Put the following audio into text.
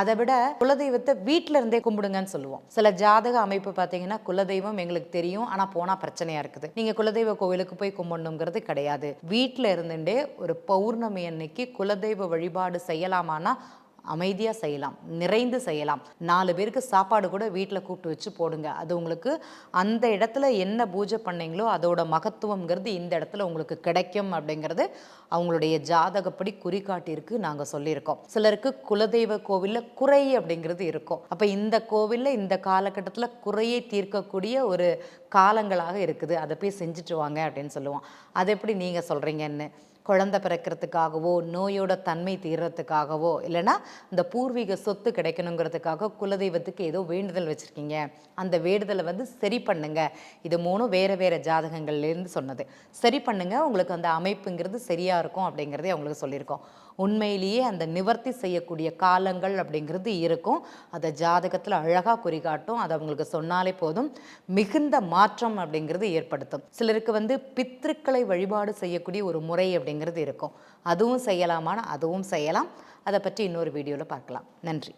அதை விட குலதெய்வத்தை வீட்டில இருந்தே கும்பிடுங்கன்னு சொல்லுவோம். சில ஜாதக அமைப்பு பார்த்தீங்கன்னா குலதெய்வம் எங்களுக்கு தெரியும் ஆனால் போனால் பிரச்சனையாக இருக்குது. நீங்கள் குலதெய்வ கோவிலுக்கு போய் கும்பிடணுங்கிறது கிடையாது. வீட்டில் இருந்துட்டே ஒரு பௌர்ணமி அன்னைக்கு குலதெய்வ வழிபாடு செய்யலாமான்னா அமைதியாக செய்யலாம் நிறைந்து செய்யலாம். நாலு பேருக்கு சாப்பாடு கூட வீட்டில் கூப்பிட்டு வச்சு போடுங்க. அது உங்களுக்கு அந்த இடத்துல என்ன பூஜை பண்ணீங்களோ அதோட மகத்துவங்கிறது இந்த இடத்துல உங்களுக்கு கிடைக்கும் அப்படிங்கிறது அவங்களுடைய ஜாதகப்படி குறிகாட்டியிருக்கு நாங்கள் சொல்லியிருக்கோம். சிலருக்கு குலதெய்வ கோவிலில் குறை அப்படிங்கிறது இருக்கும். அப்போ இந்த கோவிலில் இந்த காலகட்டத்தில் குறையை தீர்க்கக்கூடிய ஒரு காலங்களாக இருக்குது. அதை போய் செஞ்சுட்டு வாங்க அப்படின்னு சொல்லுவோம். அது எப்படி நீங்கள் சொல்கிறீங்கன்னு குழந்தை பிறக்கிறதுக்காகவோ நோயோட தன்மை தீர்றதுக்காகவோ இல்லைன்னா இந்த பூர்வீக சொத்து கிடைக்கணுங்கிறதுக்காக குலதெய்வத்துக்கு ஏதோ வேண்டுதல் வச்சுருக்கீங்க. அந்த வேண்டுதலை வந்து சரி பண்ணுங்க. இது மூணும் வேறு வேறு ஜாதகங்கள்லேருந்து சொன்னது. சரி பண்ணுங்க உங்களுக்கு அந்த அமைப்புங்கிறது சரியாக இருக்கும் அப்படிங்கிறதே அவங்களுக்கு சொல்லியிருக்கோம். உண்மையிலேயே அந்த நிவர்த்தி செய்யக்கூடிய காலங்கள் அப்படிங்கிறது இருக்கும். அதை ஜாதகத்தில் அழகாக குறிகாட்டும். அதை அவங்களுக்கு சொன்னாலே போதும். மிகுந்த மாற்றம் அப்படிங்கிறது ஏற்படுத்தும். சிலருக்கு வந்து பித்திருக்களை வழிபாடு செய்யக்கூடிய ஒரு முறை அப்படிங்கிறது இருக்கும். அதுவும் செய்யலாமான அதுவும் செய்யலாம். அதை பற்றி இன்னொரு வீடியோவில் பார்க்கலாம். நன்றி.